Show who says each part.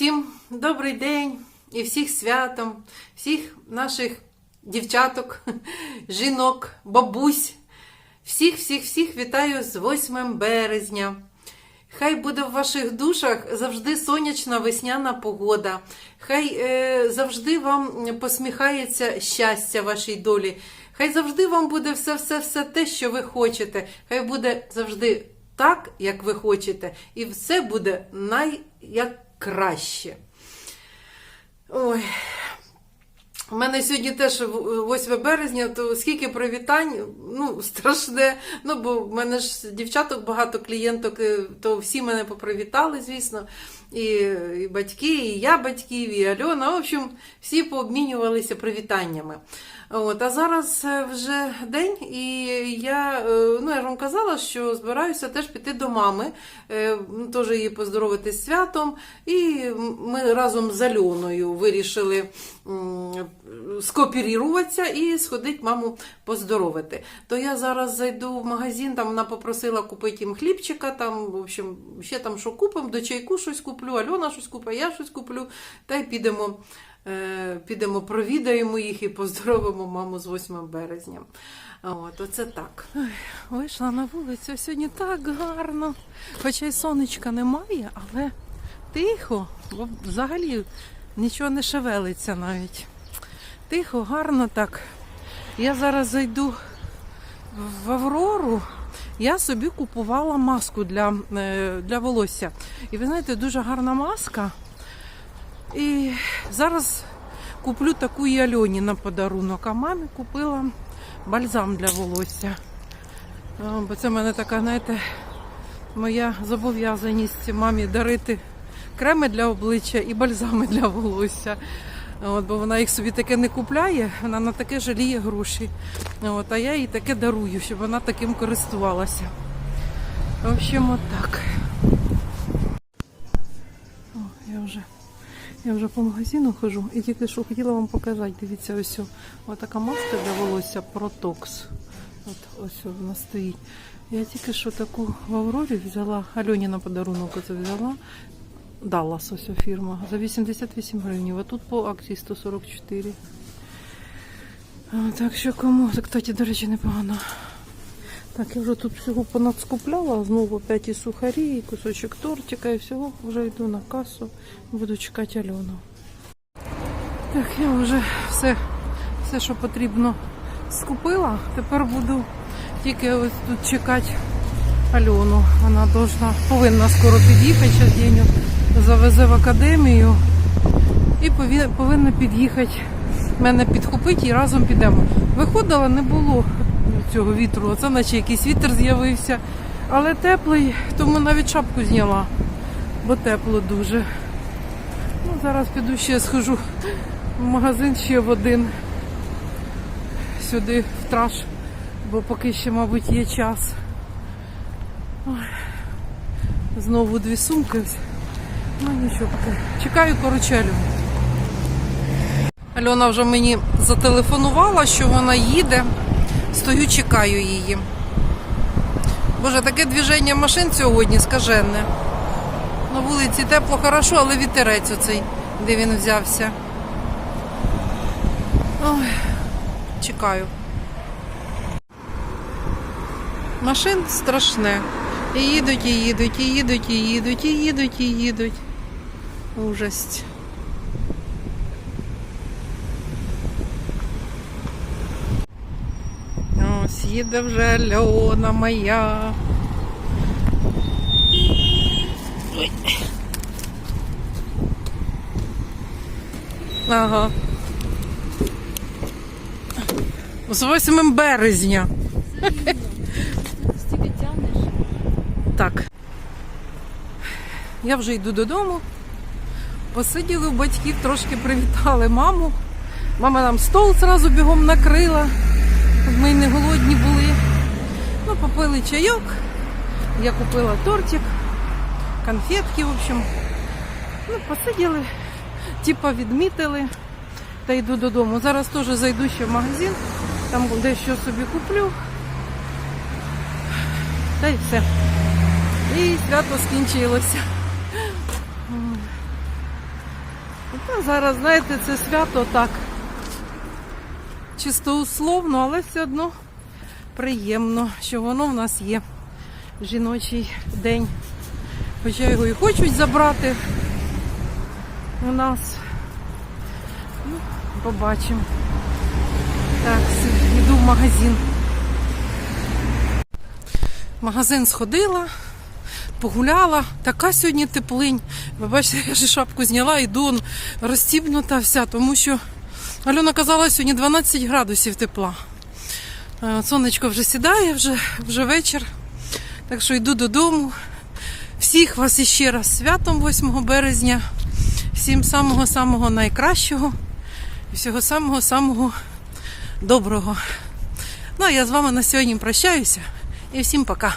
Speaker 1: Всім добрий день і всіх святом, всіх наших дівчаток, жінок, бабусь. Всіх, всіх, всіх вітаю з 8 березня. Хай буде в ваших душах завжди сонячна весняна погода. Хай е, завжди вам посміхається щастя вашій долі. Хай завжди вам буде все, все, все те, що ви хочете. Хай буде завжди так, як ви хочете, і все буде най краще. Ой. У мене сьогодні теж 8 березня, то скільки привітань, ну, страшне. Ну, бо в мене ж дівчаток багато клієнток, е, то всі мене попривітали, звісно. І, і батьки, і я батьків, і Альона. В общем, всі пообмінювалися привітаннями. От, а зараз е, вже день, і я, е, ну, я вам казала, що збираюся теж піти до мами, ну, теж її поздоровити з святом. І ми разом з Альоною вирішили м, і сходити маму поздоровити. То я зараз зайду в магазин, там вона попросила купити їм хлібчика, там, в общем, ще там що купимо, до чайку щось куплю, Альона щось купить, я щось куплю, та й підемо. Е, Підемо, провідаємо їх і поздоровимо маму з 8 березня. От, оце так. Ой, вийшла на вулицю, сьогодні так гарно. Хоча й сонечка немає, але тихо, бо взагалі нічого не шевелиться навіть. Тихо, гарно так. Я зараз зайду в Аврору. Я собі купувала маску для, е, для волосся. І ви знаєте, дуже гарна маска. І зараз куплю таку і Альоні на подарунок. А мамі купила бальзам для волосся. Бо це в мене така, знаєте, моя зобов'язаність мамі дарити креми для обличчя і бальзами для волосся. От, бо вона їх собі таке не купляє, вона на таке жаліє гроші. От, а я їй таке дарую, щоб вона таким користувалася. В общем, от так. О, я вже я вже по магазину хожу і тільки що хотіла вам показати. Дивіться, ось о, отака маска для волосся Протокс. От ось вона стоїть. Я тільки що таку в Аврорі взяла, Альоні на подарунок оце взяла. Даллас ось фірма. За 88 гривень. А тут по акції 144. Так що кому? Це, кстати, до речі, непогано. Так, я вже тут всього понадскупляла, знову опять і сухарі, і кусочок тортика, і всього вже йду на касу, буду чекати Альону. Так, я вже все, все, що потрібно, скупила. Тепер буду тільки ось тут чекати Альону. Вона должна, повинна скоро під'їхати, зараз Деню завезе в академію і повинна під'їхати мене підхопити і разом підемо. Виходила, не було цього вітру, оце наче якийсь вітер з'явився. Але теплий, тому навіть шапку зняла, бо тепло дуже. Ну, зараз піду ще схожу в магазин ще в один. Сюди в траш, бо поки ще, мабуть, є час. Ой. Знову дві сумки. Ну нічого поки. Чекаю короче Альона вже мені зателефонувала, що вона їде. Стою, чекаю її. Боже, таке движення машин сьогодні скаженне. На вулиці тепло, хорошо, але вітерець оцей, де він взявся. Ой, чекаю. Машин страшне. І їдуть, і їдуть, і їдуть, і їдуть, і їдуть, і їдуть. Ужасть. Ось їде вже Альона моя. Ага. З 8 березня. Так. Я вже йду додому. Посиділи у батьків, трошки привітали маму. Мама нам стол зразу бігом накрила, ми й не голодні були. Ну, попили чайок. Я купила тортик, конфетки, в общем. Ну, посиділи, типа відмітили та йду додому. Зараз теж зайду ще в магазин, там дещо собі куплю. Та й все. І свято скінчилося. Ну, зараз, знаєте, це свято так. Чисто условно, але все одно приємно, що воно в нас є. Жіночий день. Хоча його і хочуть забрати у нас. Ну, побачимо. Так, йду в магазин. В магазин сходила, погуляла. Така сьогодні теплинь. Ви бачите, я ж шапку зняла, йду он розстібнута вся, тому що Альона казала, сьогодні 12 градусів тепла. Е, Сонечко вже сідає, вже, вже вечір. Так що йду додому. Всіх вас іще раз святом 8 березня. Всім самого-самого найкращого і всього самого-самого доброго. Ну а я з вами на сьогодні прощаюся і всім пока.